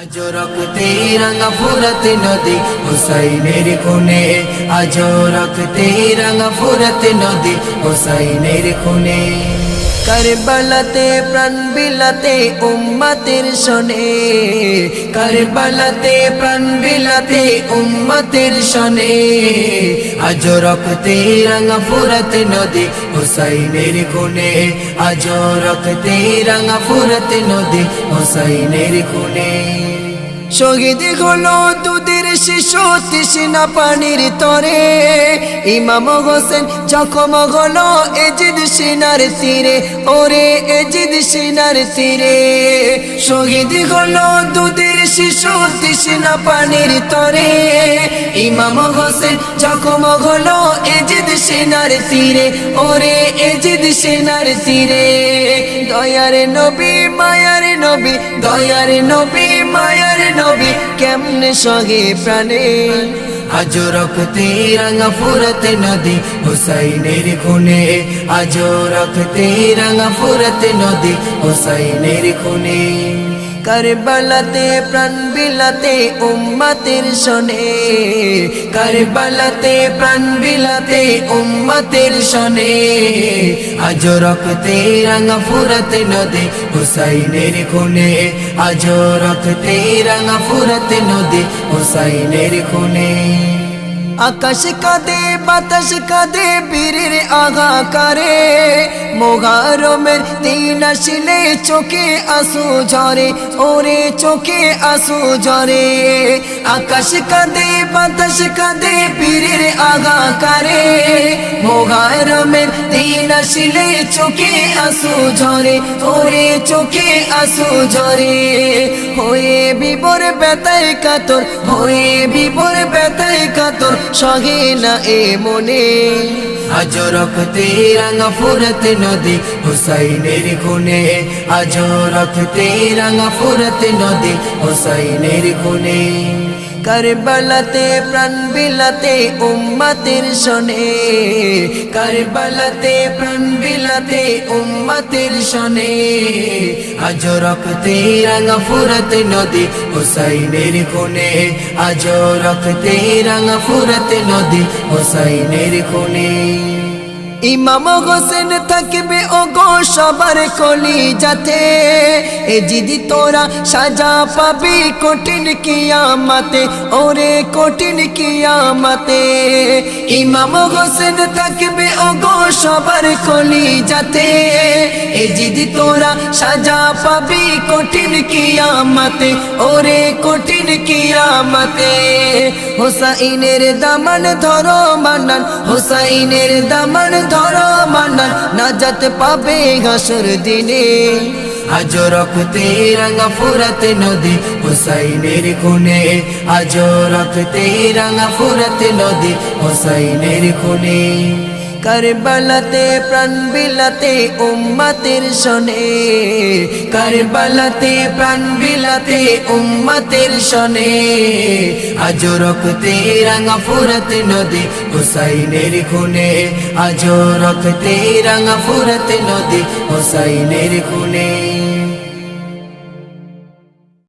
আজ রক্তে রাঙা ফুরত নদী হুসাইনের খুনে। আজ রক্তে রাঙা ফুরত নদী হুসাইনের খুনে। কারবালাতে প্রাণ বিলাতে উম্মতের শোনে কারবালাতে প্রাণ বিলাতে উম্মতের শোনে আজ রক্তে রাঙা ফুরত নদী, হুসাইনের খুনে। আজ রক্তে রাঙা ফুরত নদী, হুসাইনের খুনে। শহীদ হলো দুধের শিশু তৃষ্ণা পানির তরে। ইমাম হোসেন জখম হলো এজিদ সিনার তীরে, ওরে এজিদ সিনার তীরে। শহীদ হলো দুধের শিশু তৃষ্ণা পানির তরে। ইমাম হোসেন জখম হলো এজিদ সিনার তীরে, ওরে এজিদ সিনার তীরে। দয়ার নবী, মায়ার নবী, দয়ার নবী, মায়ার নবী, কেমনে সহে প্রাণে? আজ রক্তে রাঙা ফুরতে নদী হুসাইনের খুনে। আজ রক্তে রাঙা ফুরতে নদী হুসাইনের খুনে। কারবালাতে, প্রাণ বিলাতে, উম্মতের শোনে কারবালাতে, প্রাণ বিলাতে, উম্মতের শোনে আজ রক্তে রাঙা ফুরত নদী, হুসাইনের খুনে। আজ রক্তে রাঙা ফুরত নদী, হুসাইনের খুনে। আকাশ কাঁদে, বাতাস কাঁদে, বীরের আগা করে মোগারমের দিন আসলে চোখে আসু ঝরে, ওরে চোখে আসু ঝরে। আকাশ কাঁদে, বাতাস কাঁদে, বীরের আগা করে মোগারমের দিন আসলে চোখে আসু ঝরে, ওরে চোখে আসু ঝরে। হয়ে বিবর বেতায় কাতর হয়ে বিবর বেতায় কাতর, সহে না এ মনে। আজ রক্তে রাঙা ফুরত নদী, হুসাইনের গুনে আজ রক্তে রাঙা ফুরত নদী, হুসাইনের খুনে। কারবালাতে, প্রাণ বিলাতে, উম্মতের শোনে কারবালাতে, প্রাণ বিলাতে, উম্মতের শোনে আজ রক্তে রাঙা ফুরত নদী, হুসাইনের খুনে। আজ রক্তে রাঙা ফুরত নদী, হুসাইনের খুনে। ইমাম হোসেন থাকবে ও গো সবার কলি যাতে এ জিদি তোরা সাজা পাবি কঠিন কিয়ামাতে, ওরে কঠিন কিয়ামাতে। ইমাম হোসেন থাকবে ও গো সবার কলি যাতে এ জিদি তোরা সাজা পাবি কঠিন কিয়ামাতে, ওরে কঠিন কিয়ামাতে। হোসাইনের দামান ধরো মান্নান হোসাইনের দামান ধরো মান্নান নাজাত পাবে হাসর দিনে। আজ রক্তে রাঙা ফুরত নদী, হুসাইনের খুনে। আজ রক্তে রাঙা ফুরত নদী, হুসাইনের খুনে। কারবালাতে প্রাণ বিলাতে উম্মতের শোনে কারবালাতে প্রাণ বিলাতে উম্মতের শোনে আজ রক্তে রাঙা ফুরত নদী হুসাইনের খুনে। আজ রক্তে রাঙা ফুরত নদী হুসাইনের খুনে।